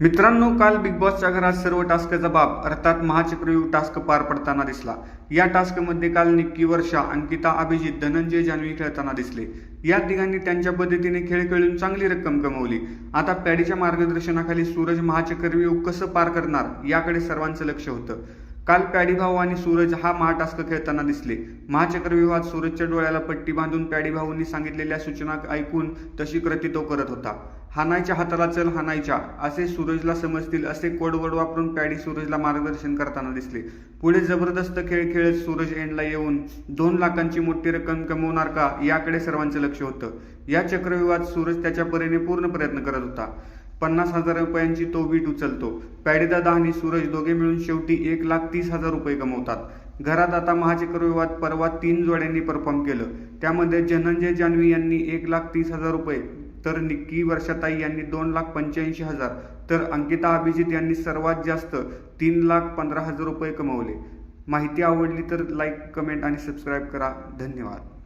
मित्रांनो काल बिग बॉसच्या घरात सर्व टास्कचा जबाब अर्थात महाचक्रव्यूह टास्क पार पडताना दिसला. या टास्कमध्ये काल निक्की वर्षा अंकिता अभिजित धनंजय जान्हवी खेळताना दिसले. या तिघांनी त्यांच्या पद्धतीने खेळ खेळून चांगली रक्कम कमवली. आता पॅडीच्या मार्गदर्शनाखाली सूरज महाचक्रव्यूह कसं पार करणार याकडे सर्वांचं लक्ष होतं. काल पॅडी भाऊ आणि सूरज हा महाटास्क खेळताना दिसले. महाचक्रव्यूहात सूरजच्या डोळ्याला पट्टी बांधून पॅडी भाऊंनी सांगितलेल्या सूचना ऐकून तशी कृती तो करत होता. हानायच्या हाताला चल हानायच्या असे सूरजला समजतील असे कोडवर्ड वापरून पॅडी सूरजला मार्गदर्शन करताना दिसले. पुढे जबरदस्त खेळ खेळत सूरज एंडला येऊन दोन लाखांची मोठी रक्कम कमवणार का याकडे सर्वांचं लक्ष होतं. या चक्रव्यूहात सूरज त्याच्या परीने पूर्ण प्रयत्न करत होता. पन्नास हजार रुपयांची तो वीट उचलतो. पॅडेदादा आणि सूरज दोघे मिळून शेवटी एक लाख तीस हजार रुपये कमवतात. घरात आता महाचक्रव्यूहात परवा तीन जोड्यांनी परफॉर्म केलं. त्यामध्ये धनंजय जान्हवी यांनी एक लाख तीस हजार रुपये तर निक्की वर्षाताई यांनी दोन लाख पंच्याऐंशी हजार तर अंकिता अभिजित यांनी सर्वात जास्त तीन लाख पंधरा हजार रुपये कमवले. माहिती आवडली तर लाईक कमेंट आणि सबस्क्राईब करा. धन्यवाद.